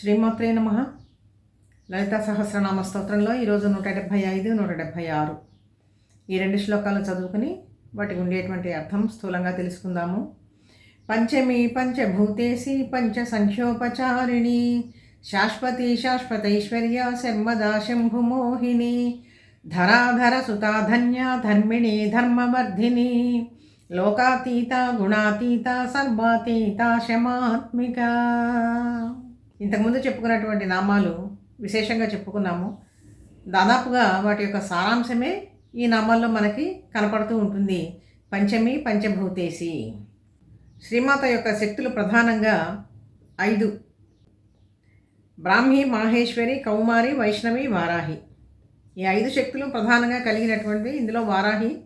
శ్రీమాత్రే నమ. లలిత సహస్రనామ స్తోత్రంలో ఈరోజు నూట డెబ్భై ఐదు నూట డెబ్భై ఆరు. ఈ రెండు శ్లోకాలు చదువుకుని వాటికి ఉండేటువంటి అర్థం స్థూలంగా తెలుసుకుందాము. పంచమి పంచభూతేసి పంచ సంఖ్యోపచారిణి శాశ్వతి శాశ్వతైశ్వర్య శర్మదా శంభుమోహిని ధరాధర సుతాధన్య ధర్మిణి ధర్మవర్ధిని లోకాతీత గుణాతీత సర్వాతీత శమాత్మిక. ఇంతకుముందు చెప్పుకున్నటువంటి నామాలు విశేషంగా చెప్పుకున్నాము. దాదాపుగా వాటి యొక్క సారాంశమే ఈ నామాల్లో మనకి కనపడుతూ ఉంటుంది. పంచమి పంచభూతేసి. శ్రీమాత యొక్క శక్తులు ప్రధానంగా ఐదు. బ్రాహ్మి మాహేశ్వరి కౌమారి వైష్ణవి వారాహి. ఈ ఐదు శక్తులు ప్రధానంగా కలిగినటువంటి ఇందులో వారాహి.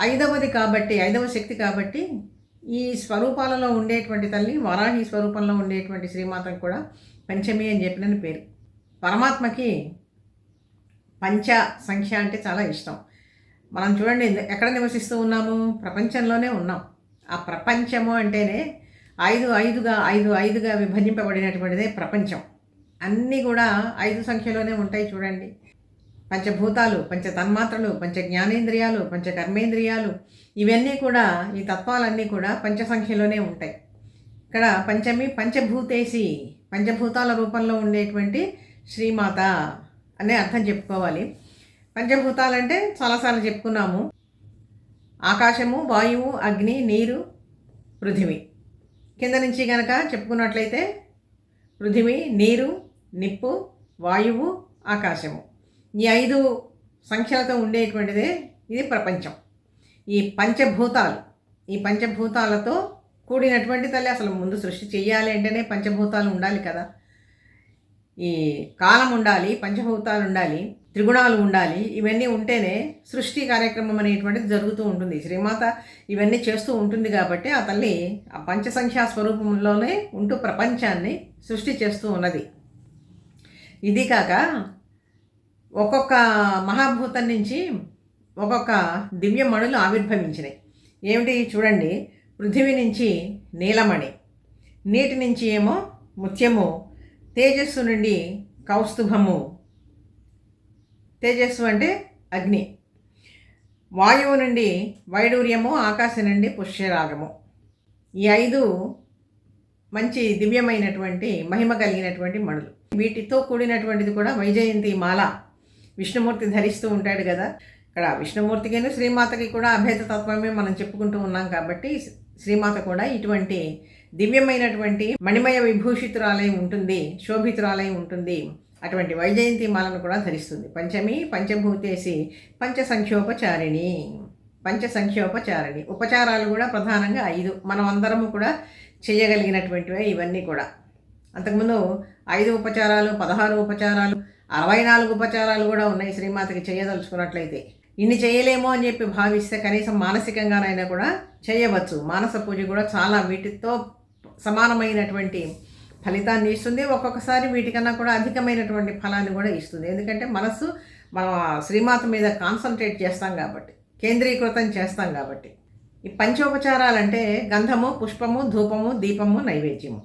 ఐదవది కాబట్టి ఐదవ శక్తి కాబట్టి ఈ స్వరూపాలలో ఉండేటువంటి తల్లి వరాహి స్వరూపంలో ఉండేటువంటి శ్రీమాతకు కూడా పంచమి అని చెప్పిన పేరు. పరమాత్మకి పంచ సంఖ్య అంటే చాలా ఇష్టం. మనం చూడండి ఎక్కడ నివసిస్తూ ఉన్నాము? ప్రపంచంలోనే ఉన్నాం. ఆ ప్రపంచము అంటేనే ఐదు ఐదుగా ఐదు ఐదుగా విభజింపబడినటువంటిదే ప్రపంచం. అన్నీ కూడా ఐదు సంఖ్యలోనే ఉంటాయి చూడండి. పంచభూతాలు పంచ తన్మాత్రలు పంచ జ్ఞానేంద్రియాలు పంచ కర్మేంద్రియాలు ఇవన్నీ కూడా ఈ తత్వాలన్నీ కూడా పంచసంఖ్యలోనే ఉంటాయి. ఇక్కడ పంచమి పంచభూతేసి పంచభూతాల రూపంలో ఉండేటువంటి శ్రీమాత అనే అర్థం చెప్పుకోవాలి. పంచభూతాలంటే చాలాసార్లు చెప్పుకున్నాము. ఆకాశము వాయువు అగ్ని నీరు పృథివీ. కింద నుంచి కనుక చెప్పుకున్నట్లయితే పృథివీ నీరు నిప్పు వాయువు ఆకాశము. ఈ ఐదు సంఖ్యలతో ఉండేటువంటిదే ఇది ప్రపంచం. ఈ పంచభూతాలు ఈ పంచభూతాలతో కూడినటువంటి తల్లి అసలు ముందు సృష్టి చేయాలి అంటేనే పంచభూతాలు ఉండాలి కదా. ఈ కాలం ఉండాలి పంచభూతాలు ఉండాలి త్రిగుణాలు ఉండాలి ఇవన్నీ ఉంటేనే సృష్టి కార్యక్రమం అనేటువంటిది జరుగుతూ ఉంటుంది. శ్రీమాత ఇవన్నీ చేస్తూ ఉంటుంది కాబట్టి ఆ తల్లి ఆ పంచసంఖ్యా స్వరూపంలోనే ఉంటూ ప్రపంచాన్ని సృష్టి చేస్తూ ఉన్నది. ఇది కాక ఒక్కొక్క మహాభూతం నుంచి ఒక్కొక్క దివ్యమణులు ఆవిర్భవించినాయి ఏమిటి? చూడండి. పృథివీ నుంచి నీలమణి. నీటి నుంచి ఏమో ముత్యము. తేజస్సు నుండి కౌస్తుభము. తేజస్సు అంటే అగ్ని. వాయువు నుండి వైడూర్యము ఆకాశం నుండి పుష్యరాగము. ఈ ఐదు మంచి దివ్యమైనటువంటి మహిమ కలిగినటువంటి మణులు. వీటితో కూడినటువంటిది కూడా వైజయంతి మాల. విష్ణుమూర్తి ధరిస్తూ ఉంటాడు కదా. ఇక్కడ విష్ణుమూర్తికిను శ్రీమాతకి కూడా అభేద తత్వమే మనం చెప్పుకుంటూ ఉన్నాం కాబట్టి శ్రీమాత కూడా ఇటువంటి దివ్యమైనటువంటి మణిమయ విభూషితురాలై ఉంటుంది శోభితురాలై ఉంటుంది. అటువంటి వైజయంతి మాలను కూడా ధరిస్తుంది. పంచమి పంచభూతేసి పంచ సంక్షోపచారిణి పంచ సంక్షోపచారిణి ఉపచారాలు కూడా ప్రధానంగా ఐదు. మనం అందరము కూడా చేయగలిగినటువంటివే ఇవన్నీ కూడా. అంతకుముందు ఐదు ఉపచారాలు పదహారు ఉపచారాలు అరవై నాలుగు ఉపచారాలు కూడా ఉన్నాయి శ్రీమాతకి చేయదలుచుకున్నట్లయితే. ఇన్ని చేయలేమో అని చెప్పి భావిస్తే కనీసం మానసికంగానైనా కూడా చేయవచ్చు. మానస పూజ కూడా చాలా వీటితో సమానమైనటువంటి ఫలితాన్ని ఇస్తుంది. ఒక్కొక్కసారి వీటికన్నా కూడా అధికమైనటువంటి ఫలాన్ని కూడా ఇస్తుంది. ఎందుకంటే మనసు మన శ్రీమాత మీద కాన్సన్ట్రేట్ చేస్తాం కాబట్టి కేంద్రీకృతం చేస్తాం కాబట్టి. ఈ పంచోపచారాలంటే గంధము పుష్పము ధూపము దీపము నైవేద్యము.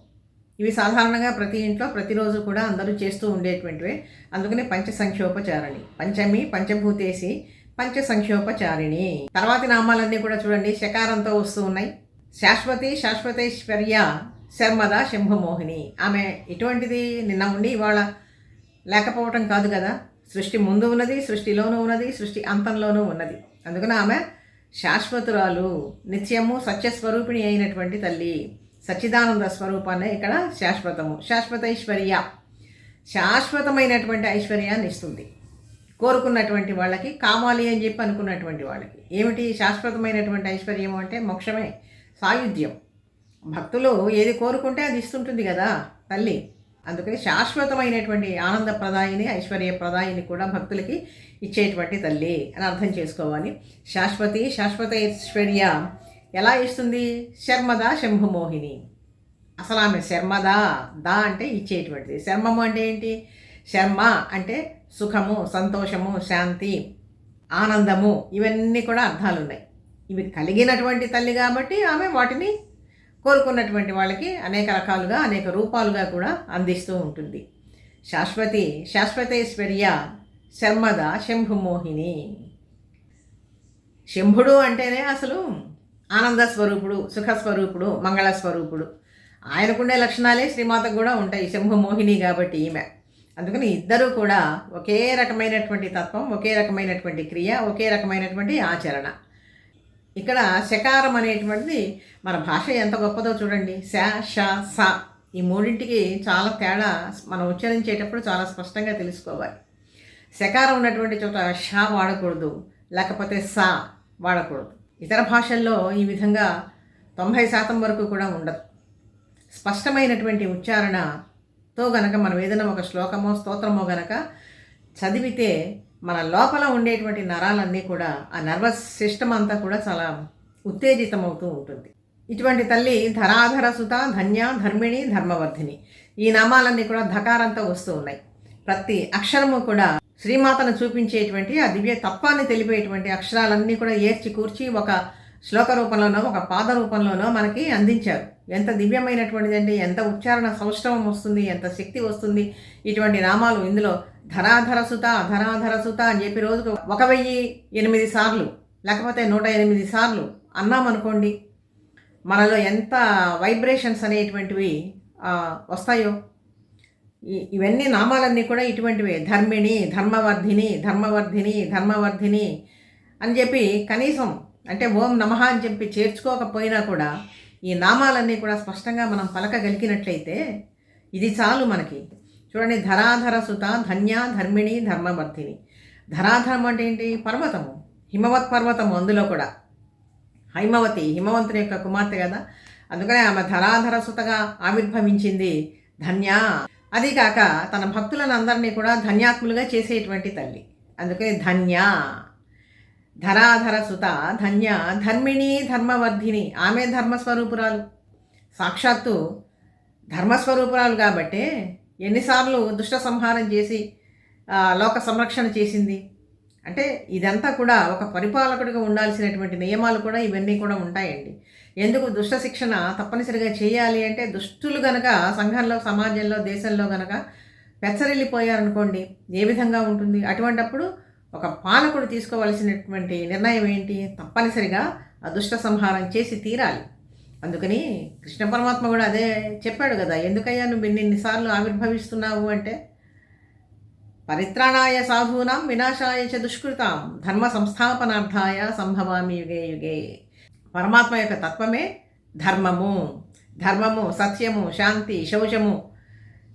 ఇవి సాధారణంగా ప్రతి ఇంట్లో ప్రతిరోజు కూడా అందరూ చేస్తూ ఉండేటువంటివే. అందుకనే పంచ సంక్షోపచారణి పంచమి పంచభూతేసి పంచ సంక్షోపచారిణి తర్వాతి నామాలన్నీ కూడా చూడండి. శకారంతో వస్తూ ఉన్నాయి. శాశ్వతి శాశ్వతేశ్వర్య శర్మద శంభుమోహిని. ఆమె ఇటువంటిది నిన్న ఉండి ఇవాళ లేకపోవటం కాదు కదా. సృష్టి ముందు ఉన్నది సృష్టిలోనూ ఉన్నది సృష్టి అంతంలోనూ ఉన్నది. అందుకని ఆమె శాశ్వతురాలు నిత్యము సత్యస్వరూపిణి అయినటువంటి తల్లి. సచ్చిదానంద స్వరూపాన్ని ఇక్కడ శాశ్వతము శాశ్వతైశ్వర్య. శాశ్వతమైనటువంటి ఐశ్వర్యాన్ని ఇస్తుంది. కోరుకున్నటువంటి వాళ్ళకి కావాలి అని చెప్పి అనుకున్నటువంటి వాళ్ళకి. ఏమిటి? శాశ్వతమైనటువంటి ఐశ్వర్యం అంటే మోక్షమే సాయుధ్యం. భక్తులు ఏది కోరుకుంటే అది ఇస్తుంటుంది కదా తల్లి. అందుకని శాశ్వతమైనటువంటి ఆనంద ప్రదాయిని ఐశ్వర్య కూడా భక్తులకి ఇచ్చేటువంటి తల్లి అని అర్థం చేసుకోవాలి. శాశ్వతి శాశ్వత ఐశ్వర్య ఎలా ఇస్తుంది? శర్మద శంభుమోహిని అసలు ఆమె శర్మద దా అంటే ఇచ్చేటువంటిది. శర్మము అంటే ఏంటి? శర్మ అంటే సుఖము సంతోషము శాంతి ఆనందము ఇవన్నీ కూడా అర్థాలు ఉన్నాయి ఇవి కలిగినటువంటి తల్లి కాబట్టి ఆమె వాటిని కోరుకున్నటువంటి వాళ్ళకి అనేక రకాలుగా అనేక రూపాలుగా కూడా అందిస్తూ ఉంటుంది. శాశ్వతి శాశ్వతేశ్వర్య శర్మద శంభుమోహిని శంభుడు అంటేనే అసలు ఆనంద స్వరూపుడు సుఖస్వరూపుడు మంగళ స్వరూపుడు. ఆయనకుండే లక్షణాలే శ్రీమాతకు కూడా ఉంటాయి. శంభుమోహిని కాబట్టి ఈమె. అందుకని ఇద్దరూ కూడా ఒకే రకమైనటువంటి తత్వం ఒకే రకమైనటువంటి క్రియ ఒకే రకమైనటువంటి ఆచరణ. ఇక్కడ శకారం అనేటువంటిది మన భాష ఎంత గొప్పదో చూడండి. శ ష స ఈ మూడింటికి చాలా తేడా మనం ఉచ్చరించేటప్పుడు చాలా స్పష్టంగా తెలుసుకోవాలి. శకారం ఉన్నటువంటి చోట ష వాడకూడదు లేకపోతే సా వాడకూడదు. ఇతర భాషల్లో ఈ విధంగా తొంభై శాతం వరకు కూడా ఉండదు. స్పష్టమైనటువంటి ఉచ్చారణ తో గనక మనం ఏదైనా ఒక శ్లోకమో స్తోత్రమో గనక చదివితే మన లోపల ఉండేటువంటి నరాలన్నీ కూడా ఆ నర్వస్ సిస్టమ్ అంతా కూడా చాలా ఉత్తేజితమవుతూ ఉంటుంది. ఇటువంటి తల్లి ధరాధర సుత ధన్య ధర్మిణి ధర్మవర్ధిని. ఈ నామాలన్నీ కూడా ధకారంతో వస్తూ ఉన్నాయి. ప్రతి అక్షరము కూడా శ్రీమాతను చూపించేటువంటి ఆ దివ్య తత్వాన్ని తెలిపేటువంటి అక్షరాలన్నీ కూడా ఏర్చి కూర్చి ఒక శ్లోక రూపంలోనో ఒక పాద రూపంలోనో మనకి అందించారు. ఎంత దివ్యమైనటువంటిది ఎంత ఉచ్చారణ సౌష్ఠవం వస్తుంది ఎంత శక్తి వస్తుంది. ఇటువంటి నామాలు ఇందులో ధరాధర సుత సుత అని చెప్పి రోజుకు ఒక వెయ్యి ఎనిమిది సార్లు లేకపోతే నూట ఎనిమిది సార్లు అన్నామనుకోండి మనలో ఎంత వైబ్రేషన్స్ అనేటువంటివి వస్తాయో. ఇవన్నీ నామాలన్నీ కూడా ఇటువంటివే. ధర్మిణి ధర్మవర్ధిని ధర్మవర్ధిని ధర్మవర్ధిని అని చెప్పి కనీసం అంటే ఓం నమః అని చెప్పి చేర్చుకోకపోయినా కూడా ఈ నామాలన్నీ కూడా స్పష్టంగా మనం పలకగలిగినట్లయితే ఇది చాలు మనకి. చూడండి ధరాధర సుత ధన్య ధర్మిణి ధర్మవర్తిని ధరాధరం అంటే ఏంటి? పర్వతము. హిమవత్ పర్వతము అందులో కూడా. హైమవతి హిమవంతుని యొక్క కుమార్తె కదా. అందుకనే ఆమె ధరాధర సుతగా ఆవిర్భవించింది ధన్య. అది కాక తన భక్తులను అందరినీ కూడా ధన్యాత్ములుగా చేసేటువంటి తల్లి. అందుకని ధన్య. ధరాధర సుత ధన్య ధర్మిణి ధర్మవర్ధిని ఆమె ధర్మస్వరూపురాలు. సాక్షాత్తు ధర్మస్వరూపురాలు కాబట్టే ఎన్నిసార్లు దుష్ట సంహారం చేసి లోక సంరక్షణ చేసింది. అంటే ఇదంతా కూడా ఒక పరిపాలకుడిగా ఉండాల్సినటువంటి నియమాలు కూడా ఇవన్నీ కూడా ఉంటాయండి. ఎందుకు దుష్ట శిక్షణ తప్పనిసరిగా చేయాలి అంటే దుష్టులు గనక సంఘంలో సమాజంలో దేశంలో గనక పెచ్చరిల్లిపోయారనుకోండి ఏ విధంగా ఉంటుంది? అటువంటప్పుడు ఒక పాలకుడు తీసుకోవలసినటువంటి నిర్ణయం ఏంటి? తప్పనిసరిగా ఆ సంహారం చేసి తీరాలి. అందుకని కృష్ణ పరమాత్మ కూడా అదే చెప్పాడు కదా ఎందుకయ్యా నువ్వు ఇన్నిసార్లు ఆవిర్భవిస్తున్నావు అంటే? పరిత్రాణాయ సాధూనాం వినాశాయ చ దుష్కృతాం ధర్మ సంస్థాపనార్థాయ సంభవామి యుగే యుగే. పరమాత్మ యొక్క తత్వమే ధర్మము. ధర్మము సత్యము శాంతి శౌచము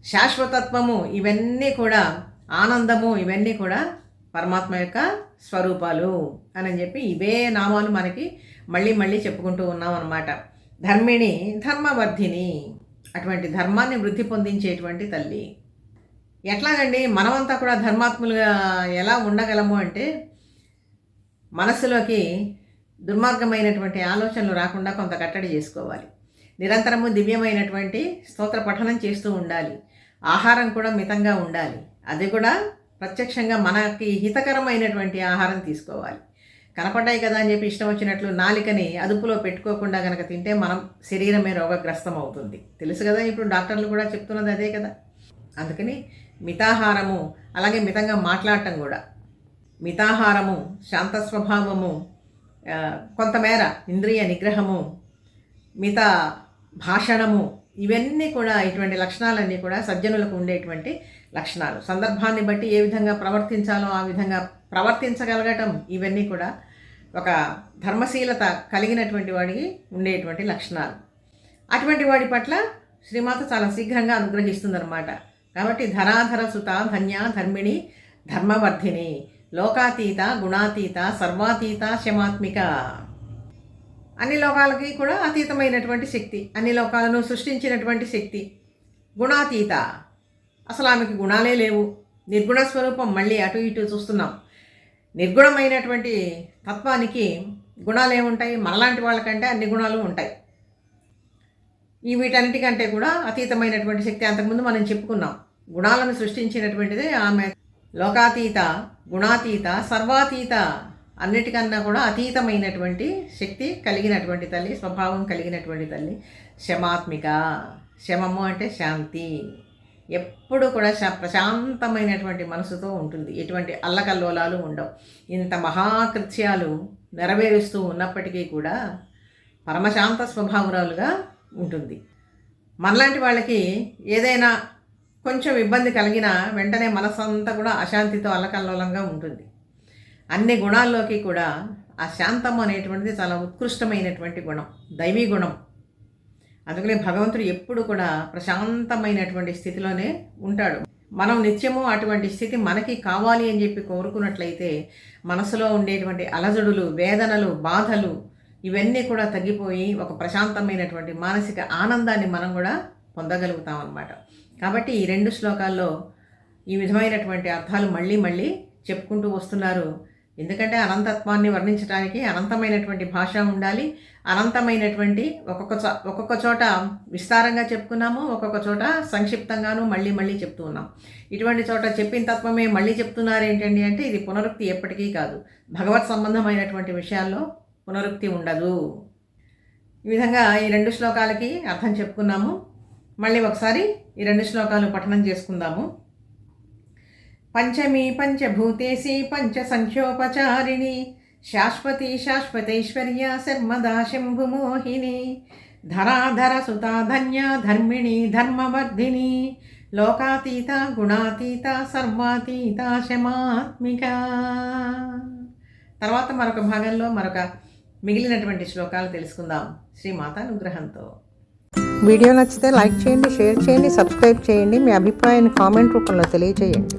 శాశ్వతత్వము ఇవన్నీ కూడా ఆనందము ఇవన్నీ కూడా పరమాత్మ యొక్క స్వరూపాలు అని చెప్పి ఇవే నామాలు మనకి మళ్ళీ మళ్ళీ చెప్పుకుంటూ ఉన్నాం అన్నమాట. ధర్మిణి ధర్మవర్ధిని అటువంటి ధర్మాన్ని వృద్ధి పొందించేటువంటి తల్లి. ఎట్లాగండి మనమంతా కూడా ధర్మాత్ములుగా ఎలా ఉండగలము అంటే మనసులోకి దుర్మార్గమైనటువంటి ఆలోచనలు రాకుండా కొంత కట్టడి చేసుకోవాలి. నిరంతరము దివ్యమైనటువంటి స్తోత్ర పఠనం చేస్తూ ఉండాలి. ఆహారం కూడా మితంగా ఉండాలి. అది కూడా ప్రత్యక్షంగా మనకి హితకరమైనటువంటి ఆహారం తీసుకోవాలి. కనపడ్డాయి కదా అని చెప్పి ఇష్టం వచ్చినట్లు నాలికని అదుపులో పెట్టుకోకుండా కనుక తింటే మనం శరీరమే రోగగ్రస్తం అవుతుంది తెలుసు కదా ఇప్పుడు డాక్టర్లు కూడా చెప్తున్నది అదే కదా. అందుకని మితాహారము అలాగే మితంగా మాట్లాడటం కూడా. మితాహారము శాంత స్వభావము కొంతమేర ఇంద్రియ నిగ్రహము మిత భాషణము ఇవన్నీ కూడా ఇటువంటి లక్షణాలన్నీ కూడా సజ్జనులకు ఉండేటువంటి లక్షణాలు. సందర్భాన్ని బట్టి ఏ విధంగా ప్రవర్తించాలో ఆ విధంగా ప్రవర్తించగలగటం ఇవన్నీ కూడా ఒక ధర్మశీలత కలిగినటువంటి వాడికి ఉండేటువంటి లక్షణాలు. అటువంటి వాడి పట్ల శ్రీమాత చాలా శీఘ్రంగా అనుగ్రహిస్తుందన్నమాట. కాబట్టి ధరాధర సుత ధన్య ధర్మిణి ధర్మవర్ధిని. లోకాతీత గుణాతీత సర్వాతీత శమాత్మిక అన్ని లోకాలకి కూడా అతీతమైనటువంటి శక్తి అన్ని లోకాలను సృష్టించినటువంటి శక్తి గుణాతీత. అసలు ఆమెకి గుణాలే లేవు. నిర్గుణ స్వరూపం మళ్ళీ అటు ఇటు చూస్తున్నాం. నిర్గుణమైనటువంటి తత్వానికి గుణాలు ఏముంటాయి? మనలాంటి వాళ్ళకంటే అన్ని గుణాలు ఉంటాయి. ఈ వీటన్నిటికంటే కూడా అతీతమైనటువంటి శక్తి అంతకుముందు మనం చెప్పుకున్నాం. గుణాలను సృష్టించినటువంటిదే ఆమె. లోకాతీత గుణాతీత సర్వాతీత. అన్నిటికన్నా కూడా అతీతమైనటువంటి శక్తి కలిగినటువంటి తల్లి స్వభావం కలిగినటువంటి తల్లి శమాత్మిక శమము అంటే శాంతి. ఎప్పుడు కూడా ప్రశాంతమైనటువంటి మనసుతో ఉంటుంది. ఎటువంటి అల్లకల్లోలాలు ఉండవు. ఇంత మహాకృత్యాలు నెరవేరుస్తూ ఉన్నప్పటికీ కూడా పరమశాంత స్వభావరాలుగా ఉంటుంది. మనలాంటి వాళ్ళకి ఏదైనా కొంచెం ఇబ్బంది కలిగినా వెంటనే మనసంతా కూడా అశాంతితో అల్లకల్లోలంగా ఉంటుంది. అన్ని గుణాల్లోకి కూడా ఆ శాంతం అనేటువంటిది చాలా ఉత్కృష్టమైనటువంటి గుణం దైవీ గుణం. అందుకనే భగవంతుడు ఎప్పుడు కూడా ప్రశాంతమైనటువంటి స్థితిలోనే ఉంటాడు. మనం నిత్యము అటువంటి స్థితి మనకి కావాలి అని చెప్పి కోరుకున్నట్లయితే మనసులో ఉండేటువంటి అలజడులు వేదనలు బాధలు ఇవన్నీ కూడా తగ్గిపోయి ఒక ప్రశాంతమైనటువంటి మానసిక ఆనందాన్ని మనం కూడా పొందగలుగుతాం అన్నమాట. కాబట్టి ఈ రెండు శ్లోకాల్లో ఈ విధమైనటువంటి అర్థాలు మళ్ళీ మళ్ళీ చెప్పుకుంటూ వస్తున్నారు. ఎందుకంటే అనంతత్వాన్ని వర్ణించడానికి అనంతమైనటువంటి భాష ఉండాలి. అనంతమైనటువంటి ఒక్కొక్క చో ఒక్కొక్క చోట విస్తారంగా చెప్పుకున్నాము ఒక్కొక్క చోట సంక్షిప్తంగాను మళ్ళీ మళ్ళీ చెప్తూ ఉన్నాం. ఇటువంటి చోట చెప్పిన తత్వమే మళ్ళీ చెప్తున్నారు ఏంటండి అంటే ఇది పునరుక్తి ఎప్పటికీ కాదు. భగవత్ సంబంధమైనటువంటి విషయాల్లో పునరుక్తి ఉండదు. ఈ విధంగా ఈ రెండు శ్లోకాలకి అర్థం చెప్పుకున్నాము. మళ్ళీ ఒకసారి ఈ రెండు శ్లోకాలు పఠనం చేసుకుందాము. పంచమీ పంచభూతేసి పంచ సంఖ్యోపచారిణి శాశ్వతి శాశ్వతైశ్వర్య శర్మదా శంభుమోహిని ధరాధర సుతా ధన్య ధర్మిణి ధర్మవర్ధిని లోకాతీత గుణాతీత సర్వాతీత శమాత్మిక తర్వాత మరొక భాగంలో మరొక మిగిలినటువంటి శ్లోకాలు తెలుసుకుందాం శ్రీ మాతానుగ్రహంతో. వీడియో నచ్చితే లైక్ చేయండి షేర్ చేయండి సబ్స్క్రైబ్ చేయండి. మీ అభిప్రాయాన్ని కామెంట్ రూపంలో తెలియజేయండి